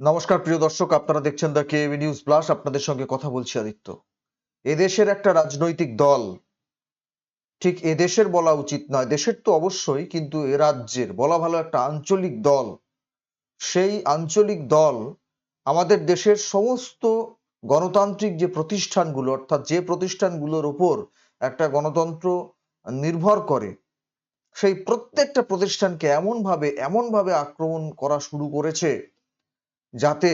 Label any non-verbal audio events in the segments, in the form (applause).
নমস্কার, প্রিয় দর্শক, আপনারা দেখছেন দ্য কে নিউজ প্লাস আপনাদের সঙ্গে কথা বলছি আদিত্য। এদেশের একটা রাজনৈতিক দল, ঠিক এদেশের বলা উচিত নয়, দেশের তো অবশ্যই, কিন্তু এ রাজ্যের বলা ভালো একটা আঞ্চলিক দল, সেই আঞ্চলিক দল আমাদের দেশের সমস্ত গণতান্ত্রিক যে প্রতিষ্ঠানগুলো, অর্থাৎ যে প্রতিষ্ঠানগুলোর উপর একটা গণতন্ত্র নির্ভর করে, সেই প্রত্যেকটা প্রতিষ্ঠানকে এমনভাবে এমনভাবে আক্রমণ করা শুরু করেছে যাতে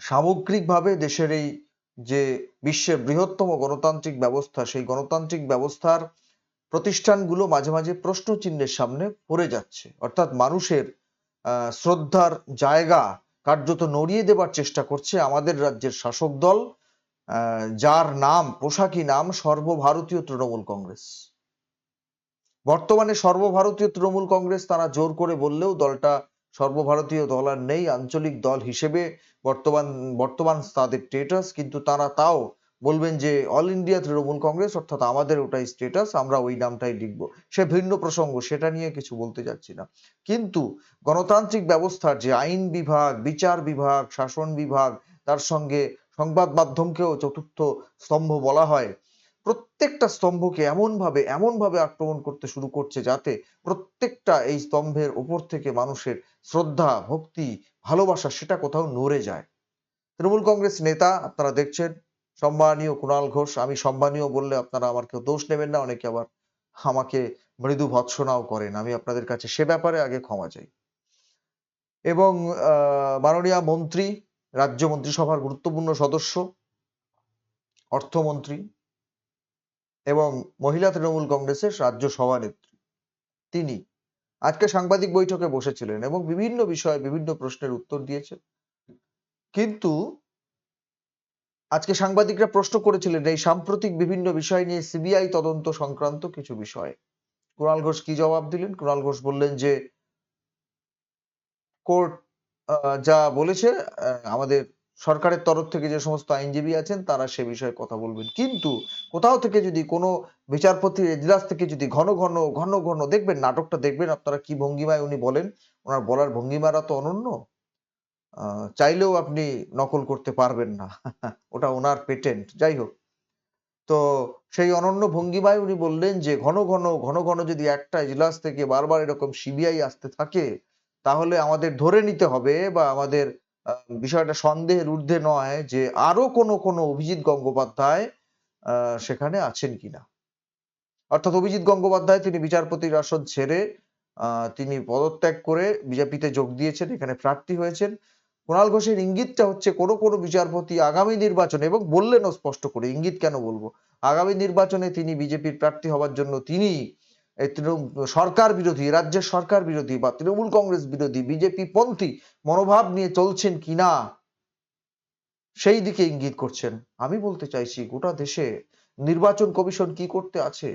সামগ্রিকভাবে দেশের এই যে বিশ্বের বৃহত্তম গণতান্ত্রিক ব্যবস্থা, সেই গণতান্ত্রিক ব্যবস্থার প্রতিষ্ঠানগুলো মাঝে মাঝে প্রশ্ন চিহ্নের সামনে পড়ে যাচ্ছে। অর্থাৎ মানুষের শ্রদ্ধার জায়গা কার্যত নড়িয়ে দেবার চেষ্টা করছে আমাদের রাজ্যের শাসক দল যার নাম, পোশাকি নাম সর্বভারতীয় তৃণমূল কংগ্রেস। বর্তমানে সর্বভারতীয় তৃণমূল কংগ্রেস তারা জোর করে বললেও দলটা সর্বভারতীয় দল আর নেই, আঞ্চলিক দল হিসেবে বর্তমান বর্তমান তাদের স্টেটাস কিন্তু তারা তাও বলবেন যে অল ইন্ডিয়া তৃণমূল কংগ্রেস, অর্থাৎ আমাদের ওটাই স্টেটাস আমরা ওই নামটাই লিখব। সে ভিন্ন প্রসঙ্গ, সেটা নিয়ে কিছু বলতে যাচ্ছি না। কিন্তু গণতান্ত্রিক ব্যবস্থার যে আইন বিভাগ, বিচার বিভাগ, শাসন বিভাগ, তার সঙ্গে সংবাদ মাধ্যমকেও চতুর্থ স্তম্ভ বলা হয়, প্রত্যেকটা স্তম্ভকে এমন ভাবে এমন ভাবে আক্রমণ করতে শুরু করছে যাতে প্রত্যেকটা এই স্তম্ভের উপর থেকে মানুষের শ্রদ্ধা, ভক্তি, ভালোবাসা সেটা কোথাও নড়ে যায়। তৃণমূল কংগ্রেস নেতা আপনারা দেখছেন, সম্মানীয় কুণাল ঘোষ, আমি সম্মানীয় বললে আপনারা আমার কেউ দোষ নেবেন না, অনেকে আবার আমাকে মৃদু ভৎসনাও করেন, আমি আপনাদের কাছে সে ব্যাপারে আগে ক্ষমা চাই। এবং মাননীয় মন্ত্রী, রাজ্য মন্ত্রিসভার গুরুত্বপূর্ণ সদস্য, অর্থমন্ত্রী এবং মহিলা তৃণমূল কংগ্রেসের রাজ্য সভানেত্রী তিনি আজকে সাংবাদিক বৈঠকে বসেছিলেন এবং বিভিন্ন বিষয়ে বিভিন্ন প্রশ্নের উত্তর দিয়েছেন। কিন্তু আজকে সাংবাদিকরা প্রশ্ন করেছিলেন এই সাম্প্রতিক বিভিন্ন বিষয় নিয়ে সিবিআই তদন্ত সংক্রান্ত কিছু বিষয়ে। কুণাল ঘোষ কি জবাব দিলেন? কুণাল ঘোষ বললেন যে, কোর্ট যা বলেছে আমাদের সরকারের তরফ থেকে যে সমস্ত আইনজীবী আছেন, তারা সে বিষয়ে কথা বলবেন। কিন্তু কোথাও থেকে যদি কোনো বিচারপতির এজলাস থেকে যদি ঘন ঘন ঘন ঘন দেখবেন, নাটকটা দেখবেন, আপনারা কি ভঙ্গিমায় উনি বলেন? ওনার বলার ভঙ্গিমারা তো অনন্য। চাইলেও আপনি নকল করতে পারবেন না। (laughs) ওটা ওনার পেটেন্ট, যাই হোক। তো সেই অনন্য ভঙ্গিমায় উনি বললেন যে, ঘন ঘন ঘন ঘন যদি একটা এজলাস থেকে বারবার এরকম সিবিআই আসতে থাকে, তাহলে আমাদের ধরে নিতে হবে বা আমাদের বিষয়টা সন্দেহের ঊর্ধ্বে নয় যে আরও কোনো কোনো অভিজিৎ গঙ্গোপাধ্যায় সেখানে আছেন কিনা। অর্থাৎ অভিজিৎ গঙ্গোপাধ্যায় তিনি বিচারপতির আসন ছেড়ে তিনি পদত্যাগ করে বিজেপিতে যোগ দিয়েছেন, এখানে প্রার্থী হয়েছেন। কুণাল ঘোষের ইঙ্গিতটা হচ্ছে কোনো কোনো বিচারপতি আগামী নির্বাচনে, এবং বললেনও স্পষ্ট করে, ইঙ্গিত কেন বলব? আগামী নির্বাচনে তিনি বিজেপির প্রার্থী হওয়ার জন্য তিনি সরকার বিরোধী, রাজ্যের সরকার বিরোধী বা তৃণমূল কংগ্রেস বিরোধী, বিজেপি পন্থী মনোভাব নিয়ে চলছেন কিনা সেই দিকে ইঙ্গিত করছেন। আমি বলতে চাইছি গোটা দেশে নির্বাচন কমিশন কি করতে আছে?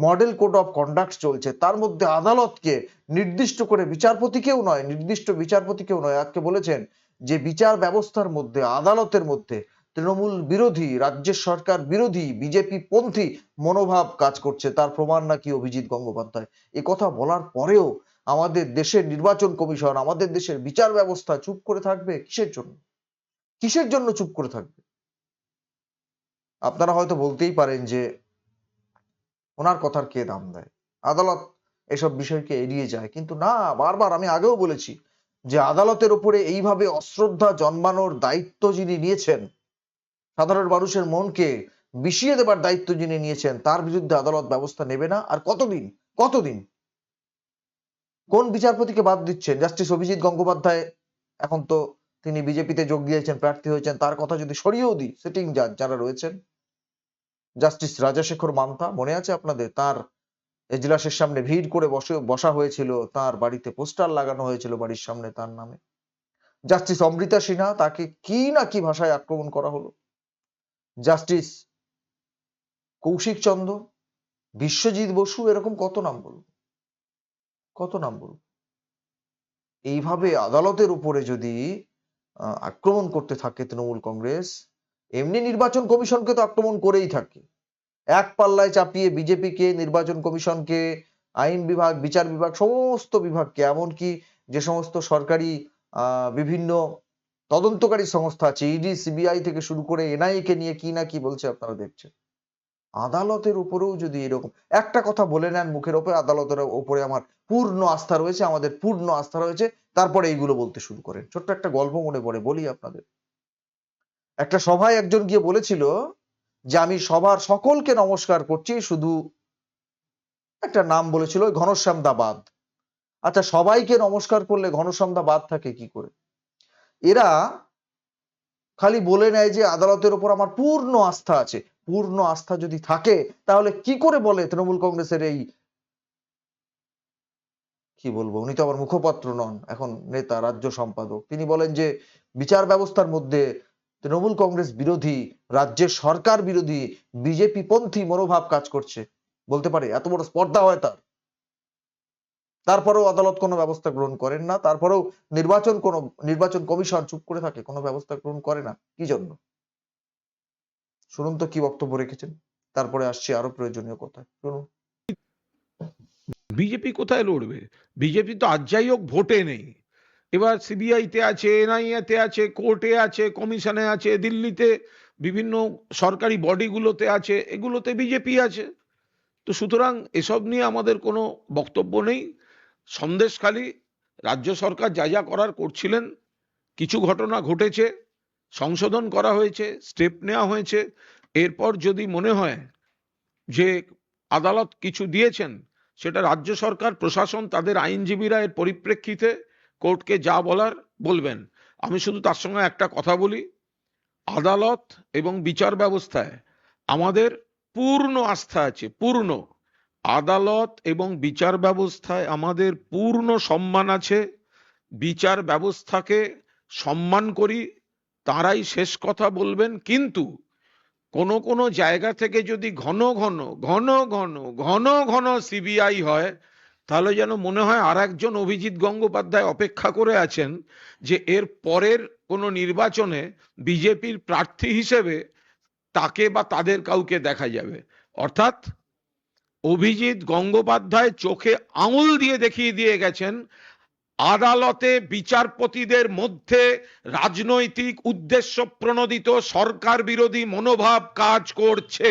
মডেল কোড অফ কন্ডাক্ট চলছে, তার মধ্যে আদালতকে নির্দিষ্ট করে বিচারপতিকেও নয়, নির্দিষ্ট বিচারপতিকেও নয়, আজকে বলেছেন যে বিচার ব্যবস্থার মধ্যে, আদালতের মধ্যে তৃণমূল বিরোধী, রাজ্যের সরকার বিরোধী, বিজেপি পন্থী মনোভাব কাজ করছে, তার প্রমাণ নাকি অভিজিৎ গঙ্গোপাধ্যায়? এ কথা বলার পরেও আমাদের দেশের নির্বাচন কমিশন, আমাদের দেশের বিচার ব্যবস্থা চুপ করে থাকবে? কিসের জন্য? কিসের জন্য চুপ করে থাকবে? আপনারা হয়তো বলতেই পারেন যে ওনার কথার কে দাম দেয়? আদালত এসব বিষয়কে এড়িয়ে যায়। কিন্তু না, বারবার আমি আগেও বলেছি যে আদালতের উপরে এইভাবে অশ্রদ্ধা জন্মানোর দায়িত্ব যিনি নিয়েছেন, সাধারণ মানুষের মনকে বিষিয়ে দেবার দায়িত্ব যিনি নিয়েছেন, তার বিরুদ্ধে আদালত ব্যবস্থা নেবে না। আর কতদিন কতদিন? কোন বিচারপতিকে বাদ দিচ্ছেন? জাস্টিস অভিজিৎ গঙ্গোপাধ্যায়, এখন তো তিনি বিজেপিতে যোগ দিয়েছেন, প্রার্থী হয়েছেন, তার কথা যদি সরিয়েও দিই সিটিং জাজ যারা রয়েছেন জাস্টিস রাজাশেখর মান্তা, মনে আছে আপনাদের? তার এজলাসের সামনে ভিড় করে বসে, বসা হয়েছিল, তার বাড়িতে পোস্টার লাগানো হয়েছিল বাড়ির সামনে তার নামে। জাস্টিস অমৃতা সিনহা তাকে কি না কি ভাষায় আক্রমণ করা হলো? জাস্টিস কৌশিক চন্দ্র বিশ্বজিৎ বসু, এরকম কত নাম বলব কত নাম বলব এইভাবে আদালতের উপরে যদি আক্রমণ করতে থাকে তৃণমূল কংগ্রেস এমনি নির্বাচন কমিশনকে তো আক্রমণ করেই থাকে। এক পাল্লায় চাপিয়ে বিজেপিকে, নির্বাচন কমিশনকে, আইন বিভাগ, বিচার বিভাগ, সমস্ত বিভাগকে, এমনকি যে সমস্ত সরকারি বিভিন্ন তদন্তকারী সংস্থা আছে, ইডি, সিবিআই থেকে শুরু করে এনআইএ কে নিয়ে কি না কি বলছে আপনারা দেখছেন। আদালতের উপরেও যদি এরকম, একটা কথা বলে নেন মুখের ওপরে, আদালতের উপরে আমার পূর্ণ আস্থা রয়েছে, আমাদের পূর্ণ আস্থা রয়েছে, তারপরে এইগুলো বলতে শুরু করেন। ছোট্ট একটা গল্প মনে পড়ে, বলি আপনাদের। একটা সভায় একজন গিয়ে বলেছিল যে, আমি সবার সকলকে নমস্কার করছি, শুধু একটা নাম বলেছিল ঘনশ্যাম দা বাদ আচ্ছা সবাইকে নমস্কার করলে ঘনশ্যাম দা বাদ থাকে কি করে? এরা খালি বলে নেয় যে, আদালতের ওপর আমার পূর্ণ আস্থা আছে। পূর্ণ আস্থা যদি থাকে, তাহলে কি করে বলে তৃণমূল কংগ্রেসের এই কি বলব, উনি তো আবার মুখপাত্র নন, এখন নেতা, রাজ্য সম্পাদক। তিনি বলেন যে, বিচার ব্যবস্থার মধ্যে তৃণমূল কংগ্রেস বিরোধী, রাজ্যের সরকার বিরোধী, বিজেপি পন্থী মনোভাব কাজ করছে। বলতে পারে, এত বড় স্পর্ধা হয় তার। তারপরেও আদালত কোনো ব্যবস্থা গ্রহণ করেন না। তারপরেও নির্বাচন কোনো, নির্বাচন কমিশন চুপ করে থাকে, কোনো ব্যবস্থা গ্রহণ করে না। কি জন্য? শুনুন তো কি বক্তব্য রেখেছেন। তারপরে আসছে আরও প্রয়োজনীয় কথা শুনুন। বিজেপি কোথায় লড়বে? বিজেপি তো আজ যাই হোক ভোটে নেই। এবার সিবিআইতে আছে এনআইএতে আছে কোর্টে আছে কমিশনে আছে, দিল্লিতে বিভিন্ন সরকারি বডিগুলোতে আছে, এগুলোতে বিজেপি আছে। তো সুতরাং এসব নিয়ে আমাদের কোনো বক্তব্য নেই। সন্দেশখালী রাজ্য সরকার যা যা করার করছিলেন, কিছু ঘটনা ঘটেছে, সংশোধন করা হয়েছে স্টেপ নেওয়া হয়েছে। এরপর যদি মনে হয় যে আদালত কিছু দিয়েছেন, সেটা রাজ্য সরকার, প্রশাসন, তাদের আইনজীবীরা এর পরিপ্রেক্ষিতে কোর্টকে যা বলার বলবেন। আমি শুধু তার সঙ্গে একটা কথা বলি। আদালত এবং বিচার ব্যবস্থায় আমাদের পূর্ণ আস্থা আছে, পূর্ণ। আদালত এবং বিচার ব্যবস্থায় আমাদের পূর্ণ সম্মান আছে। বিচার ব্যবস্থাকে সম্মান করি, তারাই শেষ কথা বলবেন। কিন্তু কোন কোন জায়গা থেকে যদি ঘন ঘন ঘন ঘন ঘন ঘন সিবিআই হয় তাহলে যেন মনে হয় আর একজন অভিজিৎ গঙ্গোপাধ্যায় অপেক্ষা করে আছেন যে এর পরের কোনো নির্বাচনে বিজেপির প্রার্থী হিসেবে তাকে বা তাদের কাউকে দেখা যাবে। অর্থাৎ অভিজিৎ গঙ্গোপাধ্যায় চোখে আঙুল দিয়ে দেখিয়ে দিয়ে গেছেন, আদালতে বিচারপতিদের মধ্যে রাজনৈতিক উদ্দেশ্য প্রণোদিত সরকার বিরোধী মনোভাব কাজ করছে।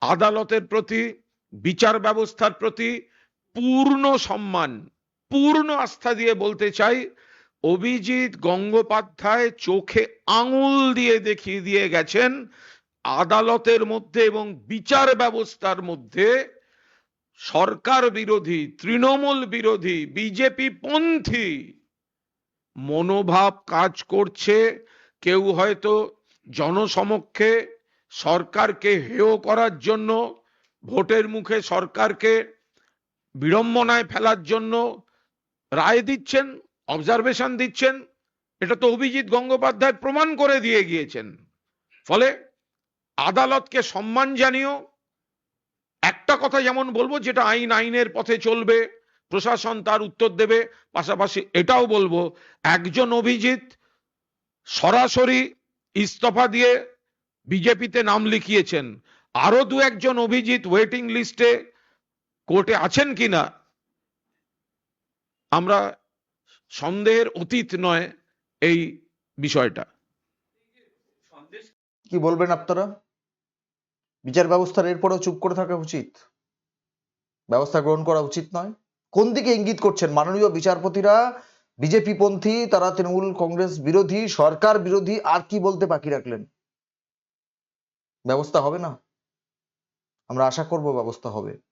আদালতের প্রতি, বিচার ব্যবস্থার প্রতি পূর্ণ সম্মান, পূর্ণ আস্থা দিয়ে বলতে চাই, অভিজিৎ গঙ্গোপাধ্যায় চোখে আঙুল দিয়ে দেখিয়ে দিয়ে গেছেন, আদালতের মধ্যে এবং বিচার ব্যবস্থার মধ্যে সরকার বিরোধী, তৃণমূল বিরোধী, বিজেপি পন্থী মনোভাব কাজ করছে, কেউ হয়তো জনসমক্ষে সরকারকে হেয় করার জন্য, ভোটের মুখে সরকারকে বিড়ম্বনায় ফেলার জন্য রায় দিচ্ছেন অবজারভেশন দিচ্ছেন। এটা তো অভিজিৎ গঙ্গোপাধ্যায় প্রমাণ করে দিয়ে গিয়েছেন। ফলে আদালতকে সম্মান জানিও একটা কথা যেমন বলব, যেটা আইন আইনের পথে চলবে, প্রশাসন তার উত্তর দেবে, পাশাপাশি এটাও বলব, একজন অভিজিৎ সরাসরি ইস্তফা দিয়ে বিজেপিতে নাম লিখিয়েছেন। আরও দু একজন অভিজিৎ ওয়েটিং লিস্টে কোর্টে আছেন কিনা? আমরা সন্দেহের অতীত নয় এই বিষয়টা। কি বলবেন আপনারা? বিচার ব্যবস্থার এরপরেও চুপ করে থাকা উচিত। ব্যবস্থা গ্রহণ করা উচিত নয়। কোন দিকে ইঙ্গিত করছেন? মাননীয় বিচারপতিরা, বিজেপি পন্থী, তারা তৃণমূল কংগ্রেস বিরোধী, সরকার বিরোধী, আর কি বলতে বাকি রাখলেন? ব্যবস্থা হবে না? আমরা আশা করব ব্যবস্থা হবে।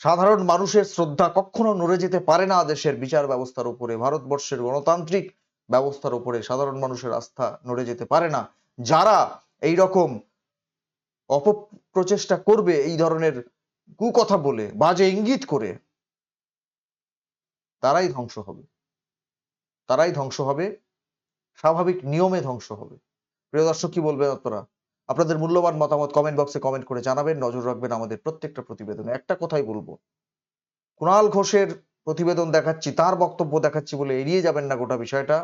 সাধারণ মানুষের শ্রদ্ধা কখনো নড়ে যেতে পারে না দেশের বিচার ব্যবস্থার উপরে। ভারতবর্ষের গণতান্ত্রিক ব্যবস্থার উপরে সাধারণ মানুষের আস্থা নড়ে যেতে পারে না। যারা এই রকম অপপ্রচেষ্টা করবে, এই ধরনের কুকথা বলে, বাজে ইঙ্গিত করে, তারাই ধ্বংস হবে। তারাই ধ্বংস হবে, স্বাভাবিক নিয়মে ধ্বংস হবে। প্রিয় দর্শক, কি বলবেন আপনারা? আপনাদের মূল্যবান মতামত কমেন্ট বক্সে কমেন্ট করে জানাবেন। নজর রাখবেন আমাদের প্রত্যেকটা প্রতিবেদনে। একটা কথাই বলব কুণাল ঘোষের প্রতিবেদন দেখাচ্ছি, তার বক্তব্য দেখাচ্ছি বলে এড়িয়ে যাবেন না গোটা বিষয়টা।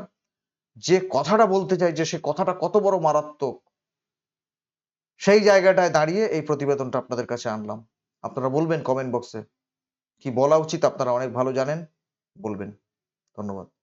যে কথাটা বলতে চাই, যে সে কথাটা কত বড় মারাত্মক, সেই জায়গাটায় দাঁড়িয়ে এই প্রতিবেদনটা আপনাদের কাছে আনলাম। আপনারা বলবেন কমেন্ট বক্সে কি বলা উচিত আপনারা অনেক ভালো জানেন, বলবেন। ধন্যবাদ।